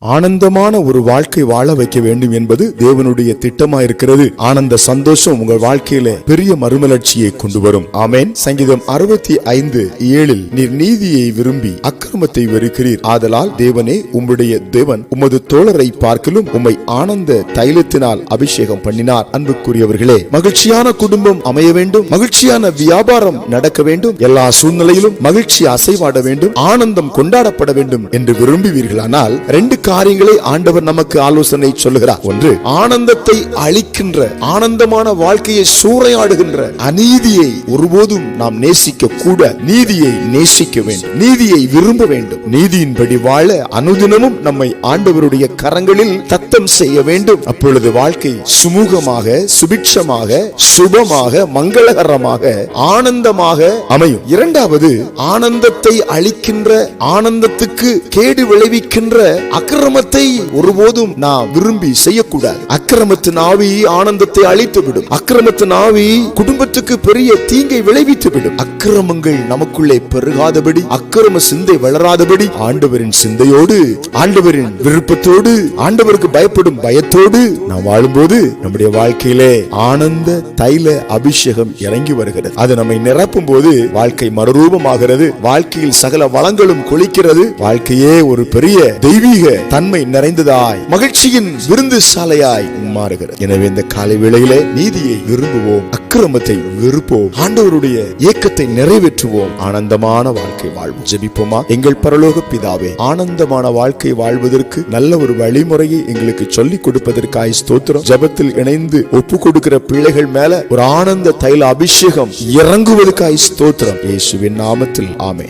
ஆனந்தமான ஒரு வாழ்க்கை வாழ வைக்க வேண்டும் என்பது தேவனுடைய திட்டமா இருக்கிறது ஆனந்த சந்தோஷம் உங்கள் வாழ்க்கையில பெரிய மறுமலர்ச்சியை கொண்டு வரும். ஆமேன். சங்கீதம் அறுபத்தி ஐந்து ஏழில் நீர் நீதியை விரும்பி அக்கிரமத்தை வெறுக்கிறீர். ஆதலால் தேவனே உம்முடைய தேவன் உமது தோழரை பார்க்கலும் உம்மை ஆனந்த தைலத்தினால் அபிஷேகம் பண்ணினார். அன்புக்குரியவர்களே மகிழ்ச்சியான குடும்பம் அமைய வேண்டும். மகிழ்ச்சியான வியாபாரம் நடக்க வேண்டும். எல்லா சூழ்நிலையிலும் மகிழ்ச்சி அசைவாட வேண்டும். ஆனந்தம் கொண்டாடப்பட வேண்டும் என்று விரும்புவீர்களானால் ரெண்டு காரியங்களை ஆண்டவர் நமக்கு ஆலோசனை சொல்லுகிறார். ஒன்று. ஆனந்தத்தை அளிக்கின்ற ஆனந்தமான வாழ்க்கையை சூறையாடுகின்ற அநீதியை ஒருபோதும் நாம் நேசிக்க கூட நீதியை நேசிக்க வேண்டும். நீதியை விரும்ப வேண்டும். நீதியின்படி வாழ அனுதினமும் நம்மை ஆண்டவருடைய கரங்களில் தத்தம் செய்ய வேண்டும். அப்பொழுது வாழ்க்கை சுமூகமாக சுபிட்சமாக சுபமாக மங்களகரமாக ஆனந்தமாக அமையும். இரண்டாவது ஆனந்தத்தை அளிக்கின்ற ஆனந்தத்துக்கு கேடு விளைவிக்கின்ற அக்கிரமத்தை ஒருபோதும் நாம் விரும்பி செய்யக்கூடாது. அக்கிரமத்தின் ஆவி ஆனந்தத்தை அழித்துவிடும். அக்கிரமத்தின் ஆவி குடும்பத்துக்கு பெரிய தீங்கை விளைவித்து விடும் அக்கிரமங்கள் நமக்குள்ளே பெருகாதபடி அக்கிரம சிந்தை வளராதபடி ஆண்டவரின் சிந்தையோடு ஆண்டவரின் விருப்பத்தோடு ஆண்டவருக்கு பயப்படும் பயத்தோடு நாம் வாழும்போது நம்முடைய வாழ்க்கையிலே ஆனந்த தைல அபிஷேகம் இறங்கி வருகிறது. அது நம்மை நிரப்பும் போது வாழ்க்கை மறுரூபமாகிறது. வாழ்க்கையில் சகல வளங்களும் கொளிக்கிறது. வாழ்க்கையே ஒரு பெரிய தெய்வீக தன்மை நிறைந்ததாய் மகிழ்ச்சியின் விருந்து சாலையாய் மாறுகிறது. எனவே இந்த காலை வேளையிலே நீதியை விரும்புவோம் அக்கிரமத்தை வெறுப்போம் ஆண்டவருடைய ஏக்கத்தை நிறைவேற்றுவோம் ஆனந்தமான வாழ்க்கை வாழ்வோம். ஜெபிப்போமா? எங்கள் பரலோக பிதாவே ஆனந்தமான வாழ்க்கை வாழ்வதற்கு நல்ல ஒரு வழிமுறையை எங்களுக்கு சொல்லிக் கொடுப்பதற்காய் ஸ்தோத்திரம். ஜெபத்தில் இணைந்து ஒப்பு கொடுக்கிற பிள்ளைகள் மேல ஒரு ஆனந்த தைல அபிஷேகம் இறங்குவதற்காய் ஸ்தோத்திரம். இயேசுவின் நாமத்தில் ஆமே